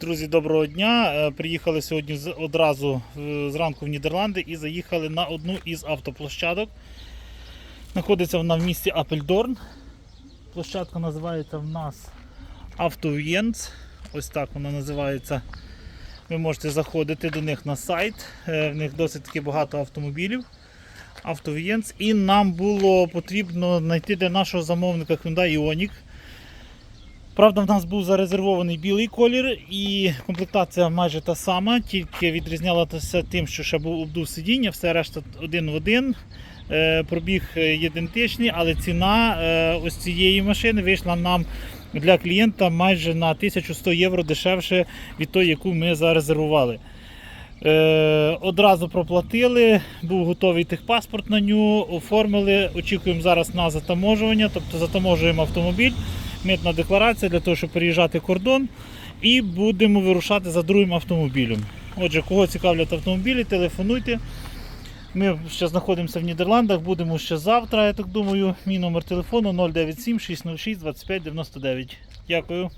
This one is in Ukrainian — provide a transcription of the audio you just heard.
Друзі, доброго дня. Е, Приїхали сьогодні одразу е, зранку в Нідерланди і заїхали на одну із автоплощадок. Знаходиться вона в місті Апельдорн. Площадка називається в нас Автов'єнц. Ось так вона називається. Ви можете заходити до них на сайт. Е, В них досить таки багато автомобілів. Автов'єнц. І нам було потрібно знайти для нашого замовника Hyundai Ioniq. Правда, в нас був зарезервований білий колір і комплектація майже та сама, тільки відрізнялася тим, що ще був обдув сидіння, все решта один в один. Е, Пробіг е, ідентичний, але ціна е, ось цієї машини вийшла нам для клієнта майже на 1100 євро дешевше від тої, яку ми зарезервували. Одразу проплатили, був готовий техпаспорт на нього, оформили. Очікуємо зараз на затаможування, тобто затаможуємо автомобіль, митна декларація для того, щоб переїжджати кордон. І будемо вирушати за другим автомобілем. Отже, кого цікавлять автомобілі, телефонуйте. Ми ще знаходимося в Нідерландах, будемо ще завтра, я так думаю. Мій номер телефону 097 606 25 99. Дякую.